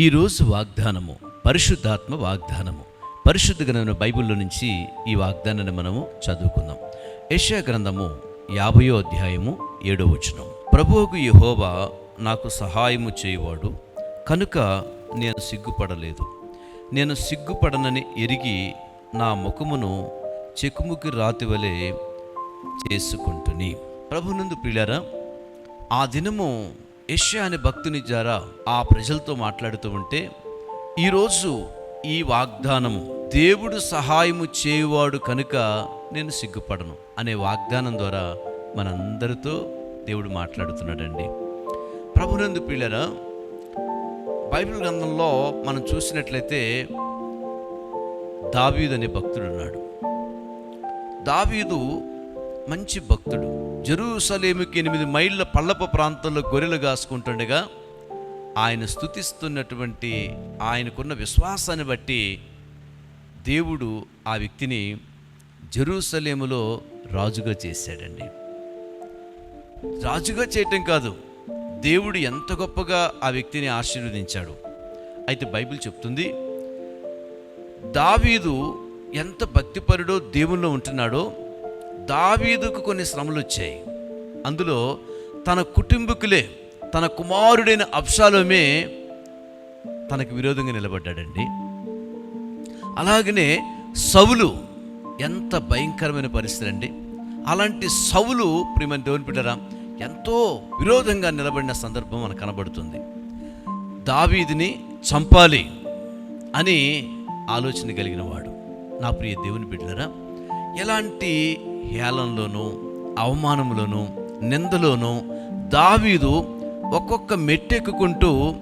ఈరోజు వాగ్దానము పరిశుద్ధాత్మ వాగ్దానము. పరిశుద్ధ గ్రంథం బైబిల్లో నుంచి ఈ వాగ్దానాన్ని మనము చదువుకుందాం. యశా గ్రంథము యాభయో అధ్యాయము ఏడో వచనం. ప్రభువుకు యహోవా నాకు సహాయము చేయవాడు కనుక నేను సిగ్గుపడలేదు. నేను సిగ్గుపడనని ఎరిగి నా ముఖమును చెక్కుముకి రాతి వలె చేసుకుంటుని. ప్రభునందు ప్రియులారా ఆ దినము యష్యా అనే భక్తుని ద్వారా ఆ ప్రజలతో మాట్లాడుతూ ఉంటే ఈరోజు ఈ వాగ్దానము దేవుడు సహాయము చేయువాడు కనుక నేను సిగ్గుపడను అనే వాగ్దానం ద్వారా మనందరితో దేవుడు మాట్లాడుతున్నాడండి. ప్రభునందు పిల్లరా బైబిల్ గ్రంథంలో మనం చూసినట్లయితే దావీదు అనే భక్తుడు ఉన్నాడు. దావీదు మంచి భక్తుడు. జెరూసలేముకి ఎనిమిది మైళ్ళ పల్లపు ప్రాంతంలో గొర్రెలు కాసుకుంటుండగా ఆయన స్థుతిస్తున్నటువంటి ఆయనకున్న విశ్వాసాన్ని బట్టి దేవుడు ఆ వ్యక్తిని జెరూసలేములో రాజుగా చేశాడండి. రాజుగా చేయటం కాదు దేవుడు ఎంత గొప్పగా ఆ వ్యక్తిని ఆశీర్వదించాడు. అయితే బైబిల్ చెప్తుంది దావీదు ఎంత భక్తిపరుడో దేవుల్లో ఉంటున్నాడో దావీదుకు కొన్ని శ్రమలు వచ్చాయి అందులో తన కుటుంబకులే తన కుమారుడైన అబ్షాలోమే తనకు విరోధంగా నిలబడ్డాడండి. అలాగనే సవులు ఎంత భయంకరమైన పరిస్థితి అండి అలాంటి సవులు ప్రియమైన దేవుని బిడ్డరా ఎంతో విరోధంగా నిలబడిన సందర్భం మనకు కనబడుతుంది. దావీదిని చంపాలి అని ఆలోచన కలిగిన వాడు నా ప్రియ దేవుని బిడ్డలరా ఎలాంటి హేళనలోనూ అవమానంలోనూ నిందలోనూ దావీదు ఒక్కొక్క మెట్టెక్కుకుంటూ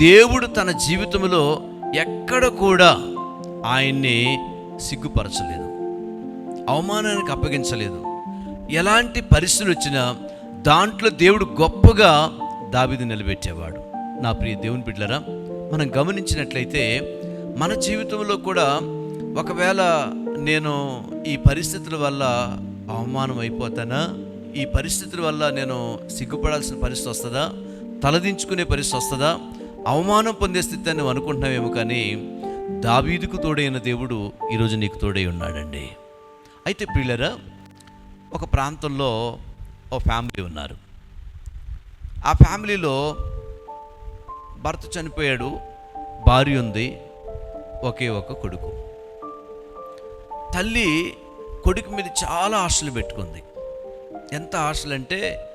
దేవుడు తన జీవితంలో ఎక్కడ కూడా ఆయన్ని సిగ్గుపరచలేదు. అవమానానికి అప్పగించలేదు. ఎలాంటి పరిస్థితులు వచ్చినా దాంట్లో దేవుడు గొప్పగా దావీదు నిలబెట్టేవాడు. నా ప్రియ దేవుని బిడ్డలరా మనం గమనించినట్లయితే మన జీవితంలో కూడా ఒకవేళ నేను ఈ పరిస్థితుల వల్ల అవమానం అయిపోతానా? ఈ పరిస్థితుల వల్ల నేను సిగ్గుపడాల్సిన పరిస్థితి వస్తుందా? తలదించుకునే పరిస్థితి వస్తుందా? అవమానం పొందే స్థితి అని నువ్వు అనుకుంటున్నావేమో కానీ దావీదుకు తోడైన దేవుడు ఈరోజు నీకు తోడై ఉన్నాడండి. అయితే పిల్లరా ఒక ప్రాంతంలో ఓ ఫ్యామిలీ ఉన్నారు. ఆ ఫ్యామిలీలో భర్త చనిపోయాడు భార్య ఉంది ఒకే ఒక కొడుకు. తల్లి కొడుకు మీద చాలా ఆశలు పెట్టుకుంది. ఎంత ఆశలు అంటే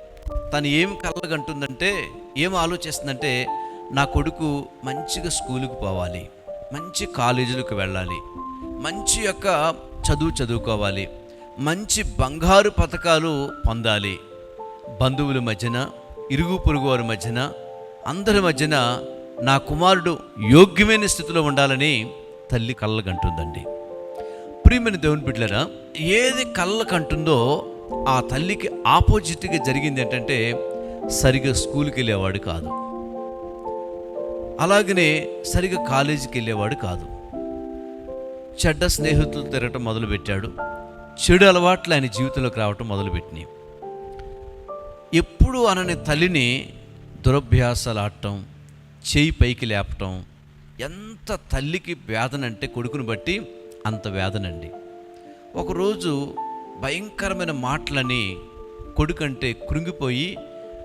తను ఏం కలగంటుందంటే ఏం ఆలోచిస్తుందంటే నా కొడుకు మంచిగా స్కూలుకు పోవాలి మంచి కాలేజీలకు వెళ్ళాలి మంచి యొక్క చదువు చదువుకోవాలి మంచి బంగారు పథకాలు పొందాలి. బంధువుల మధ్యన ఇరుగు పొరుగు వారి మధ్యన అందరి మధ్యన నా కుమారుడు యోగ్యమైన స్థితిలో ఉండాలని తల్లి కళ్ళగంటుందండి ప్రియమైన దేవుని బిడ్డలరా ఏది కళ్ళకంటుందో ఆ తల్లికి ఆపోజిట్గా జరిగింది ఏంటంటే సరిగా స్కూల్కి వెళ్ళేవాడు కాదు. అలాగనే సరిగా కాలేజీకి వెళ్ళేవాడు కాదు. చెడ్డ స్నేహితులు తిరగటం మొదలుపెట్టాడు. చెడు అలవాట్లు ఆయన జీవితంలోకి రావటం మొదలుపెట్టినాయి. ఎప్పుడు అనని తల్లిని దురభ్యాసాలు ఆడటం చేయి పైకి లేపటం ఎంత తల్లికి వేదన అంటే కొడుకుని బట్టి అంత వేదనండి. ఒకరోజు భయంకరమైన మాటలని కొడుకంటే కృంగిపోయి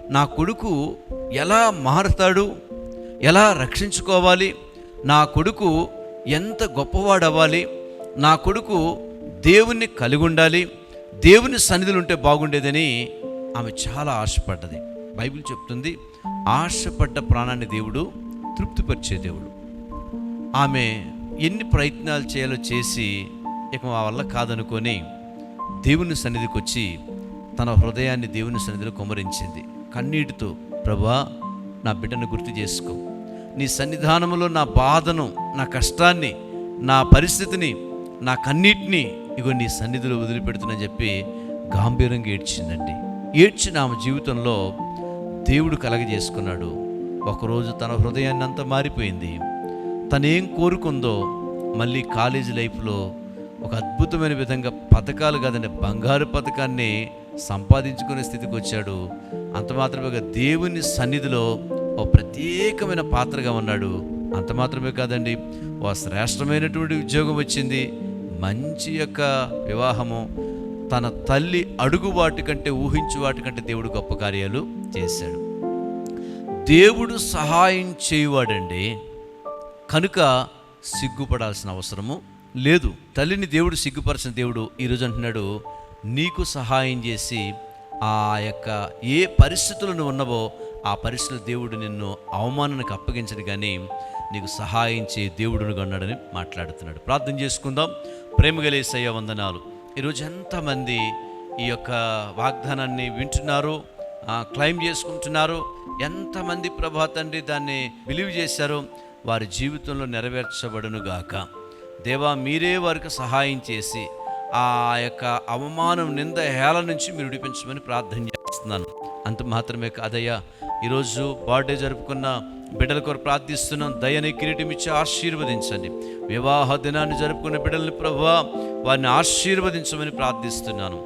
నా కొడుకు ఎలా మారుతాడు? ఎలా రక్షించుకోవాలి? నా కొడుకు ఎంత గొప్పవాడవ్వాలి? నా కొడుకు దేవుణ్ణి కలిగి ఉండాలి దేవుని సన్నిధులు ఉంటే బాగుండేదని ఆమె చాలా ఆశపడ్డది. బైబిల్ చెప్తుంది ఆశపడ్డ ప్రాణాన్ని దేవుడు తృప్తిపరిచే దేవుడు. ఆమె ఎన్ని ప్రయత్నాలు చేయాలో చేసి ఇక మా వల్ల కాదనుకొని దేవుని సన్నిధికి వచ్చి తన హృదయాన్ని దేవుని సన్నిధిలో కుమరించింది కన్నీటితో ప్రభా నా బిడ్డను గుర్తు చేసుకో. నీ సన్నిధానంలో నా బాధను నా కష్టాన్ని నా పరిస్థితిని నా కన్నీటిని ఇగో నీ సన్నిధిలో వదిలిపెడుతున్నా చెప్పి గాంభీరంగా ఏడ్చిందండి. ఏడ్చిన ఆమె జీవితంలో దేవుడు కలగజేసుకున్నాడు. ఒకరోజు తన హృదయాన్ని అంతా మారిపోయింది. తనేం కోరుకుందో మళ్ళీ కాలేజీ లైఫ్లో ఒక అద్భుతమైన విధంగా పథకాలు కాదండి బంగారు పథకాన్ని సంపాదించుకునే స్థితికి వచ్చాడు. అంత మాత్రమే దేవుని సన్నిధిలో ఓ ప్రత్యేకమైన పాత్రగా ఉన్నాడు. అంత మాత్రమే కాదండి ఓ శ్రేష్టమైనటువంటి ఉద్యోగం వచ్చింది. మంచి యొక్క వివాహము తన తల్లి అడుగు వాటి కంటే ఊహించు వాటికంటే దేవుడు గొప్ప కార్యాలు చేశాడు. దేవుడు సహాయం చేయువాడండి. కనుక సిగ్గుపడాల్సిన అవసరము లేదు. తల్లిని దేవుడు సిగ్గుపరిచిన దేవుడు ఈరోజు అంటున్నాడు నీకు సహాయం చేసి ఆ యొక్క ఏ పరిస్థితులు నువ్వు ఉన్నవో ఆ పరిస్థితులు దేవుడు నిన్ను అవమానానికి అప్పగించడు కానీ నీకు సహాయం చే దేవుడును ఉన్నాడని మాట్లాడుతున్నాడు. ప్రార్థన చేసుకుందాం. ప్రేమ గలేసయ్య వందనాలు. ఈరోజు ఎంతమంది ఈ యొక్క వాగ్దానాన్ని వింటున్నారు క్లైమ్ చేసుకుంటున్నారు ఎంతమంది ప్రభా తండ్రి దాన్ని బిలీవ్ చేశారు వారి జీవితంలో నెరవేర్చబడునుగాక దేవా మీరే వారికి సహాయం చేసి ఆ యొక్క అవమానం నింద హేళ నుంచి మీరు విడిపించమని ప్రార్థన చేస్తున్నాను. అంత మాత్రమే కాదయ్యా ఈరోజు బర్త్డే జరుపుకున్న బిడ్డల కొరకు ప్రార్థిస్తున్నాం. దయని కిరీటం ఇచ్చి ఆశీర్వదించండి. వివాహ దినాన్ని జరుపుకున్న బిడ్డల్ని ప్రభా వారిని ఆశీర్వదించమని ప్రార్థిస్తున్నాను.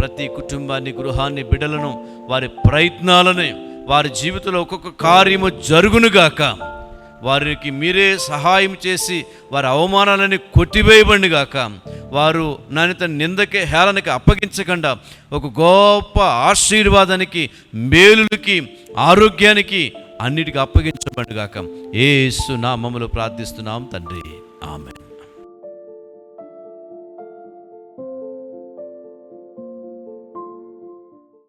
ప్రతి కుటుంబాన్ని గృహాన్ని బిడ్డలను వారి ప్రయత్నాలను వారి జీవితంలో ఒక్కొక్క కార్యము జరుగునుగాక వారికి మీరే సహాయం చేసి వారి అవమానాలని కొట్టివేయబండి గాక. వారు నానిత నిందకే హేళనకి అప్పగించకుండా ఒక గొప్ప ఆశీర్వాదానికి మేలులకి ఆరోగ్యానికి అన్నిటికీ అప్పగించబండి గాక. ఏసు నామములో ప్రార్థిస్తున్నాం తండ్రి.